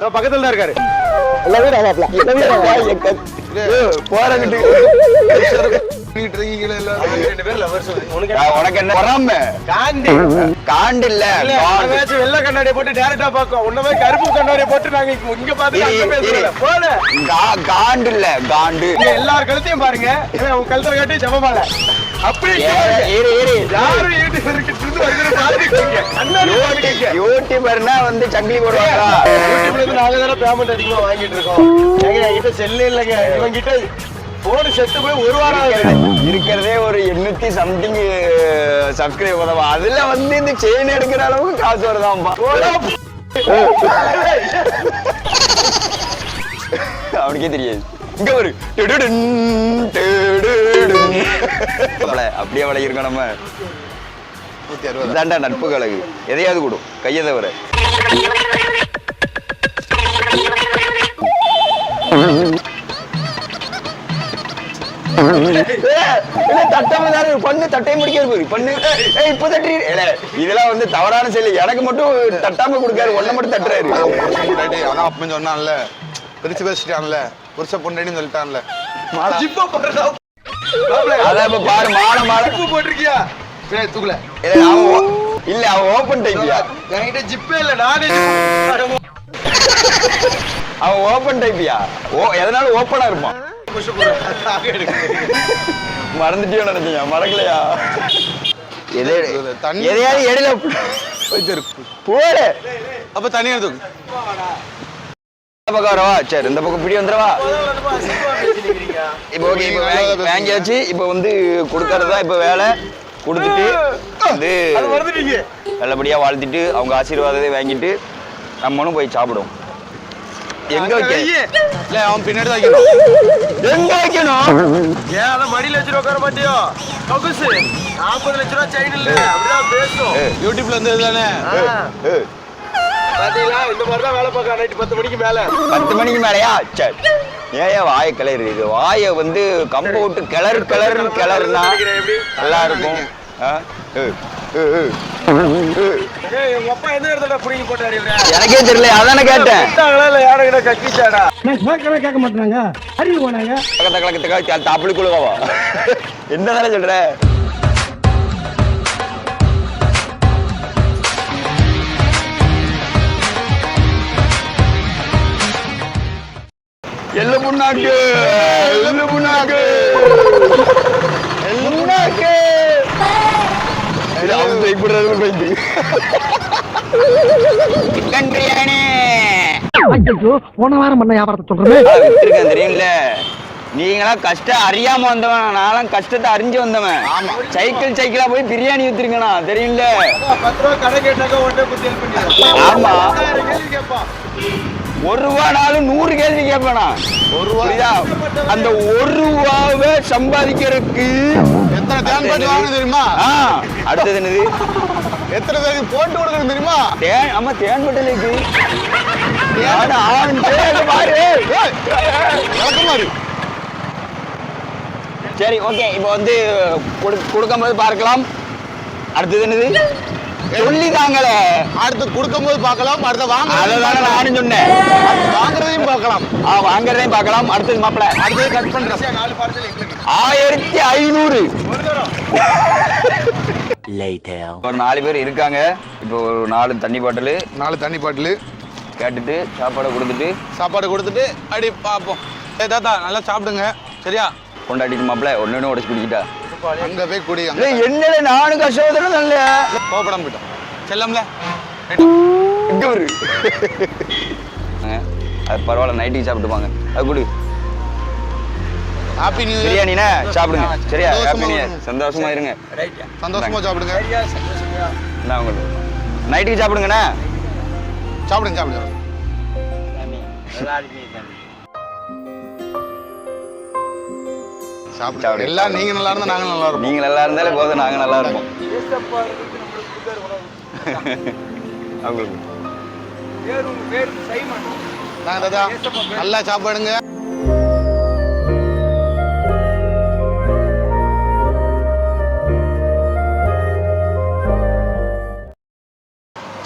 பக்கத்துல தான் இருக்காரு. வெள்ளை கண்ணாடியை போட்டு டேரக்டா பாக்கும் உன்ன மாதிரி கருப்பு கண்ணாடியை போட்டு நாங்க இங்க- கா- காண்டு இல்ல காண்டு. எல்லார் கழுத்தையும் பாருங்க. உன் கழுத்துல கட்டி ஜபமால அப்படியே ஏ, பாருங்க. இரு இரு யாரும் யூடியூபர்னா வந்து சங்கிலி போடுவாங்களா? யூடியூப்ல இருந்து நாங்க தானே பேமெண்ட் அதிகமா வாங்கிட்டு இருக்கோம். என்கிட்ட செல்லு இல்லைங்க. இவன் கிட்ட போன் செத்து போய் ஒரு வாரம் இருக்கிறதே ஒரு எண்ணூத்தி சம்திங் சப்ஸ்கிரைப் பண்ணவா அதுல வந்து இந்த செயின் எடுக்கிற அளவுக்கு காசு வருதாம்பா. அவனுக்கே தெரியாது. இங்க ஒரு அவள, அப்படியே வளையிருக்கோம் நம்ம. இதாண்டா நட்பு கழகு. எதையாவது கொடும் கையை தவிர பண்ணு தட்டையை முடிக்காது போய். பண்ணு. ஏய், இப்ப தட்டி இதெல்லாம் வந்து தவறான செயல். எனக்கு மட்டும் தட்டாம கொடுக்காரு. ஒன்ன மட்டும் தட்டுறாரு. அதான் அப்பன் சொன்னான்ல. பிரிச்சு பேசிட்டான்ல. புருஷ பொண்டாட்டின்னு சொல்லிட்டான்ல? அதான் இப்ப பாரு மாலை மாலை போட்டிருக்கியா? தூக்கல. இல்ல, அவன் ஓ- இல்ல அவன் ஓபன் டைப்பியா என்கிட்ட ஜிப்பே இல்ல நானே அவன் ஓபன் டைப்பியா ஓ எதனால ஓப்பனா இருப்பான். மறந்துட்டியோ நினைச்சீங்க மறக்கலையா? எதையாவது இடையில போடு. அப்ப தனியா தூக்கு பக்கம் வரவா? சரி இந்த பக்கம் பிடி வந்துடவா? இப்போ ஓகே இப்போ வாங்கி- வாங்கியாச்சு. இப்போ வந்து கொடுக்கறதா இப்போ வேலை. கொடுத்துட்டு வந்து அது மறந்துட்டீங்க. நல்லபடியா வாழ்த்திட்டு அவங்க ஆசீர்வாதத்தை வாங்கிட்டு நம்மளும் போய் சாப்பிடுவோம். எங்க வைக்க? இல்ல அவன் பின்னாடி தான் வைக்கணும். எங்க வைக்கணும்? ஏன் அதான் மடியில வச்சுட்டு உட்கார மாட்டியோ? நாற்பது லட்ச ரூபா செயின் இல்ல. அப்படிதான் பேசும். யூடியூப்ல இருந்து தானே? பாத்தீங்களா இந்த மாதிரி தான் வேலை பார்க்க நைட்டு பத்து மணிக்கு மேல பத்து மணிக்கு மேலயா சரி ஏன் வாய கிளறு இது வாயை வந்து கம்ப விட்டு கிளறு கிளறு கிளறுனா நல்லா இருக்கும்? எனக்கே தெரியல அதானே கேட்டேன் கேட்க குழுவாவா என்ன தானே சொல்ற எல்ல புண்ணாக்கு எல்ல புண்ணாக்கு எல்ல புண்ணாக்கு அவன் தைப்படுறது போயிட்டு சிக்கன் பிரியாணி ஐயோ போன வாரம் பண்ண வியாபாரத்தை சொல்றேன். ஆ, வித்திருக்கேன் தெரியும்ல நீங்களாம் கஷ்டம் அறியாம வந்தவன் நான்லாம் கஷ்டத்தை அறிஞ்சு வந்தவன். சைக்கிள் சைக்கிளா போய் பிரியாணி வித்திருக்கேனா? தெரியும்ல பத்து ஒரு ரூபானாலும் நூறு கேள்வி கேட்பேனா? ஒரு ரூபா அந்த ஒரு ரூபாவை சம்பாதிக்கிறதுக்கு எத்தனை தேன் பாட்டு வாங்கணும் தெரியுமா? அடுத்தது என்னது? எத்தனை பேருக்கு போட்டு கொடுக்கணும் தெரியுமா? தேன் ஆமா தேன்? பாரு. விளக்கமாறு சரி ஓகே. இப்போ வந்து கொடு கொடுக்கும்போது பார்க்கலாம். அடுத்தது என்னது? சொல்லிதாங்களே அடுத்து கொடுக்கும்போது பார்க்கலாம் அடுத்த வாங்க அததானே நானும் சொன்னேன். வாங்குறதையும் பார்க்கலாம். ஆ வாங்குறதையும் பார்க்கலாம். அடுத்தது மாப்பிள. அடுத்தது கட் பண்றேன் நாலு பார்சல் எங்களுக்கு. ஆயிரத்தி ஐநூறு. ஒரு நாலு பேர் இருக்காங்க. இப்போ ஒரு நாலு தண்ணி பாட்டில். நாலு தண்ணி பாட்டில். கேட்டுட்டு சாப்பாடை கொடுத்துட்டு. சாப்பாடு கொடுத்துட்டு அடி பார்ப்போம். ஏ தாத்தா நல்லா சாப்பிடுங்க. சரியா? கொண்டாடிட்டு மாப்பிள ஒன்று ஒன்று உடச்சு குடிக்கிட்டா. அங்க போய் குடி என்னடா நானும் கஷ்டப்படுறேன் நல்ல கோபப்படாம போயிட்டோம் செல்லம்ல. இங்க ஒரு அது பரவாயில்ல நைட்டுக்கு சாப்பிட்டு போங்க. அது கொடு. ஹாப்பி நியூ இயர் பிரியாணினா சாப்பிடுங்க. சரியா? ஹாப்பி நியூ இருங்க. சந்தோஷமா இருங்க. சந்தோஷமா சாப்பிடுங்க. நான் உங்களுக்கு. நைட்டுக்கு சாப்பிடுங்கண்ணா. சாப்பிடுங்க சாப்பிடுங்க. சாப்பிடுங்க. சாப்பிடுங்க. எல்லாம் நீங்க நல்லா இருந்தா நாங்க நல்லா இருப்போம். நீங்க நல்லா இருந்தாலே போதும் நாங்க நல்லா இருப்போம். அவங்களுக்கு. நல்லா சாப்பாடுங்க.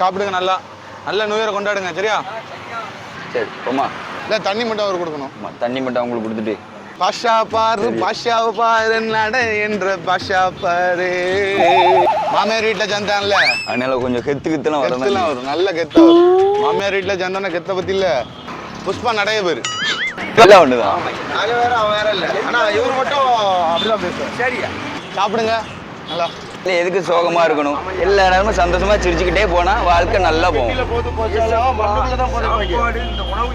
சாப்பிடுங்க நல்லா. நல்ல நியூ இயர் கொண்டாடுங்க சரியா? சரி போமா இல்ல தண்ணி மட்டும் அவர் கொடுக்கணும். தண்ணி மட்டும் அவங்களுக்கு கொடுத்துட்டு பாஷா பாரு பாஷாவை பாரு நட என்ற பாஷா பாரு. மாமியார் வீட்டுல சந்தான்ல? அதனால கொஞ்சம் கெத்து கெத்துலாம் கெத்துலாம் வரும் நல்ல கெத்து வரும். மாமியார் வீட்டுல சந்தான கெத்த பத்தி இல்ல. புஷ்பா நடைய பேரு. எல்லாம் ஒண்ணுதான். நாங்க வேற அவன் வேற இல்ல. ஆனா இவர் மட்டும் அப்படிதான் பேசுவார். சரியா? சாப்பிடுங்க. நல்லா. இல்ல எதுக்கு சோகமா இருக்கணும்? எல்லா நேரமும் சந்தோஷமா சிரிச்சுக்கிட்டே போனா வாழ்க்கை நல்லா போகும்.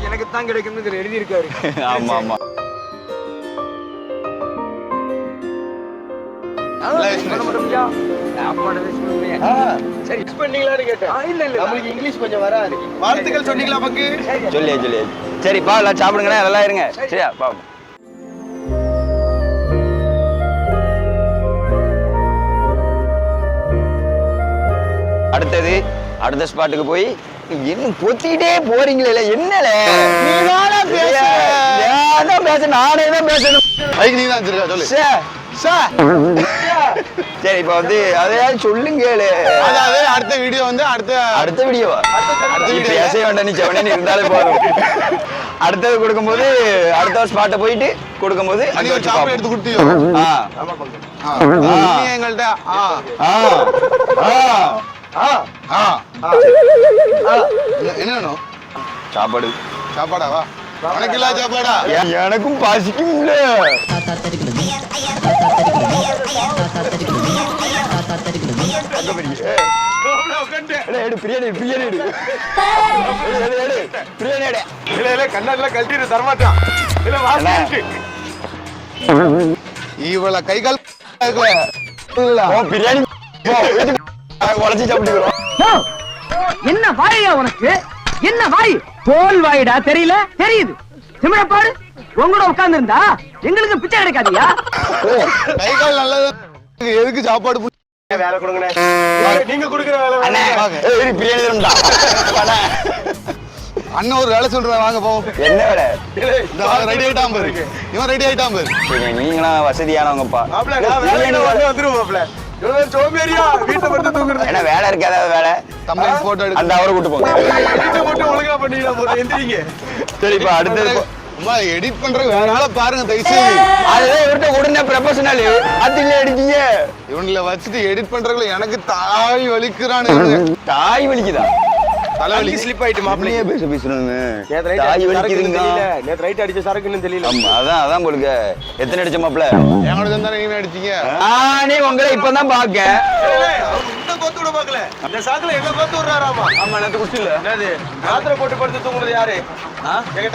எனக்கு தான் கிடைக்கும்னு இதுல எழுதி இருக்காரு ஆமா ஆமா. சரி பண்ணீங்களான்னு கேட்டேன். இல்ல இல்ல. நம்மளுக்கு இங்கிலீஷ் கொஞ்சம் வராது. வாழ்த்துக்கள் சொன்னீங்களா பங்கு? சொல்லியா சொல்லியா. சரி பா எல்லாம் சாப்பிடுங்கண்ணா எல்லாம் இருங்க. சரியா பா. அடுத்தது அடுத்த ஸ்பாட்டுக்கு போய் என்ன பொத்திக்கிட்டே போறீங்களே என்னல? நீதானே பேச. நான் பேச நானே தான் பேசணும். நீ தான் சொல்லு. சே, சே. சரி இப்ப வந்து அதையாவது சொல்லுங்களே அதாவது அடுத்த வீடியோ வந்து அடுத்த அடுத்த வீடியோவா அடுத்த வீடியோ பேசவே வேண்டாம் நீ செவனே இருந்தாலே போதும். அடுத்தது கொடுக்கும்போது அடுத்த ஸ்பாட்டை போயிட்டு கொடுக்கும்போது அங்க ஒரு வச்சு சாப்பிட எடுத்து. கொடுத்தியோ? ஆ. ஆ. நீ எங்கள்கிட்ட ஆ. ஆ. ஆ. ஆ. என்ன- சாப்பாடு சாப்பாடா. வா உனக்கு இல்ல சாப்பாடா? எனக்கும் எடு. இல்ல கழட்டிட்டு தரமாட்டான் இல்ல வாசிட்டு இவள கை கால் பிரியாணி போ, வீட்டுக்கு உடச்சி சாப்பிட்டுக்கிறோம் என்ன வாயா உனக்கு? என்ன வாய்? தோல் வாயிடா தெரியல? தெரியுது. திமிர பாரு உங்களோட உட்கார்ந்து இருந்தா எங்களுக்கு பிச்சை கிடைக்காதியா கை கால் நல்லது. எதுக்கு சாப்பாடு புடி- வேலை கொடுங்கண்ணே. நீங்க கொடுக்குற வேலை அண்ணே வாங்க. ஏய், இரு, பிரியாணி தரும்டா. அண்ணன் ஒரு வேலை சொல்ற வாங்க போவோம். என்ன வேலை? இந்த ரெடி ஆயிட்டான் பாரு. இவன் ரெடி ஆயிட்டான் பாரு. சரி, நீங்களாம் வசதியானவங்கப்பா. மாப்பிள நான் வேலையில வந்து வந்துருவோம் மாப்பிள இவ்வளவு சோம்பேறியா? வீட்டை மட்டும் தூங்குறது. என்ன வேலை இருக்கு? ஏதாவது வேலை? தம்பி போட்டோ அந்த அவரை கூட்டு போங்க. வீட்டை மட்டும் ஒழுங்கா பண்ணீங்களா போதும் எந்திரிங்க. சரி இப்ப அடுத்தது அம்மா எடிட் பண்ற வேற ஆளை பாருங்க தயவு செய்து அதுதான் இவர்கிட்ட உடனே ப்ரொபஷனல் அது இல்ல அடிச்சீங்க. இவனுல வச்சுட்டு எடிட் பண்றதுல எனக்கு தாய் வலிக்கிறானு. தாய் வலிக்குதா? தலைவலி ஸ்லிப் ஆயிட்டு மாப்பிள அப்படியே பேச ரைட் தாய் அடிச்ச சரக்குன்னு வலிக்குதுங்க. தெரியல. நேத்து ரைட் அடிச்ச சரக்குன்னு தெரியல. ஆமா அதான் அதான் போலுங்க எத்தனை அடிச்ச மாப்ள என் கூட சேர்ந்தா நீங்க அடிச்சீங்க? நானே உங்களை இப்பதான் பாக்க கோத்து விட பார்க்கல. இந்த சாக்குல எங்க கோத்து விடுறாராமா? ஆமா நேத்து குடிச்சில என்னது? ராத்திரி போட்டு படுத்து தூங்குறது யாரு? எங்க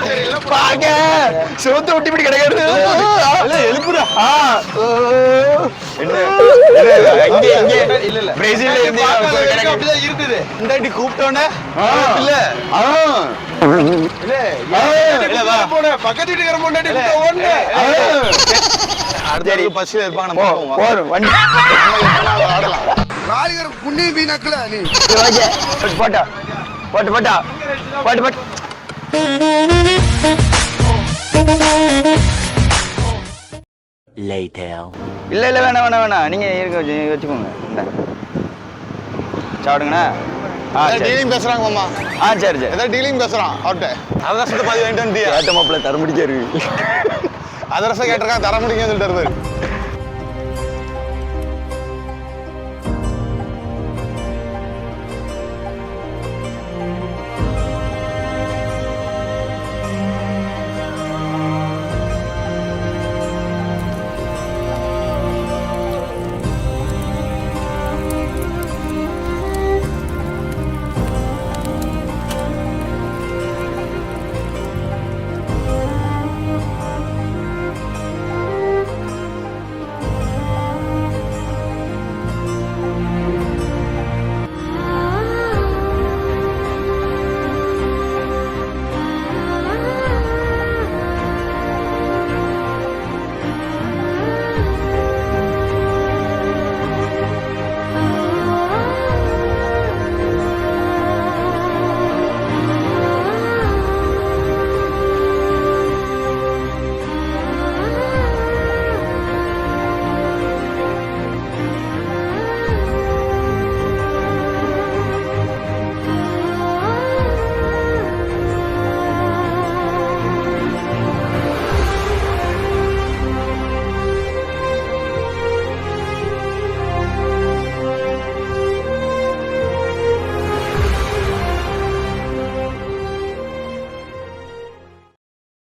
சரியில்லை. பாக்க. சிவத்தை ஒட்டி இப்படி கிடைக்கிறது. எழுப்புடா. என்ன? என்ன, இங்க இங்க. இல்ல இல்ல. பிரேசில்ல இருந்து பார்க்கல, எனக்கு கிடைக்கும் அப்படிதான் இருக்குது. இந்த கூப்பிட்டோன்னே. இல்ல. ஆ. இல்ல. இல்ல. பக்கத்து வீட்டுக்கார முன்னாடி ஒண்ணு அடுத்த பஸ்ல இருப்பாங்க. போறோம் வண்டி. நம்ம ஆடலாம் ராணிகர் புண்ணி வீணாக்கல நீ. சரி, ஓகே. போட்டு போட்டா. போட்டு போட்டா. போட்டு இல்ல இல்ல வேணாம் வேணாம் வேணாம். நீங்க இருக்க வச்சு வச்சுக்கோங்க. சாப்பிடுங்கண்ணா. டீலிங் பேசுறாங்க மாமா. ஆ சரி சரி. ஏதாவது டீலிங் பேசுறான் அவர்கிட்ட. அதரசத்தை பாதி வாங்கிட்டு வந்துட்டியா? ஏத்த மாப்பிள்ள தர முடிக்காரு அதரசம் கேட்டிருக்கான் தர முடியுங்கன்னு சொல்லிட்டு பாரு